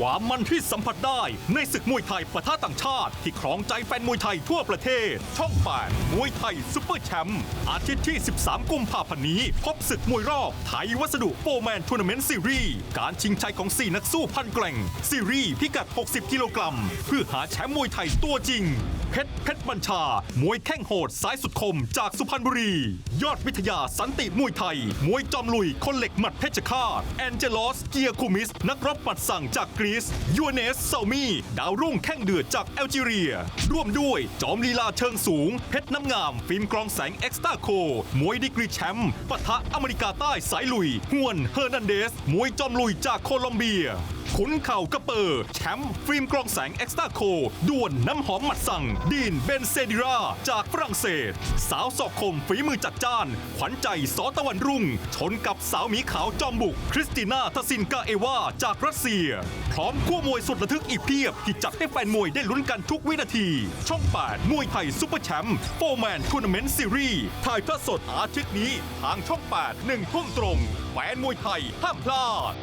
ความมันที่สัมผัสได้ในศึกมวยไทยประท่าต่างชาติ ที่ครองใจแฟนมวยไทยทั่วประเทศ ช่อง8มวยไทยซุปเปอร์แชมป์อาทิตย์ที่ 13 กุมภาพันธ์นี้ พบศึกมวยรอบไทยวัสดุโปรแมนทัวร์นาเมนต์ซีรีส์การชิงชัยของ 4 นักสู้พันแกร่ง ซีรีส์พิกัด 60 กิโลกรัม เพื่อหาแชมป์มวยไทยตัวจริง เพชรเพชรบัญชา มวยแข้งโหดสายสุดคมจากสุพรรณบุรี ยอดวิทยาสันติมวยไทย มวยจอมลุยคนเหล็กหมัดเพชรฆาตแอนเจลอส เกียร์คูมิส นักรบหมัดสั่งจากกรีซยูเนสเซามีดาวรุ่งแข้งเดือดจากแอลจีเรีย ร่วมด้วยจอมลีลาเชิงสูง เพชรน้ำงามฟิล์มกรองแสงเอ็กซ์ตาโค มวยดีกรีแชมป์ปะทะอเมริกาใต้สายลุยฮวนเฮอร์นันเดส มวยจอมลุยจากโคลอมเบีย ขุนเข่ากระเปอร์แชมป์ฟิล์มกรองแสงเอ็กซ์ตาโคดวลน้ำหอมหมัดสั่ง ดีนเบนเซดิราจากฝรั่งเศส สาวศอกคมฝีมือจัดจ้าน ขวัญใจสอตะวันรุ่ง ชนกับสาวหมีขาวจอมบุก คริสติน่าทสซินกาเอวาจากรัสเซีย พร้อมคู่มวยสุดระทึกอีกเพียบ ที่จัดให้แฟนมวยได้ลุ้นกันทุกวินาที ช่อง 8 มวยไทยซุปเปอร์แชมป์โฟร์แมนทัวร์นาเมนต์ซีรีส์ถ่ายทอดสดอาทิตย์นี้ ทางช่อง 8 1ทุ่มตรงแฟนมวยไทยห้ามพลาด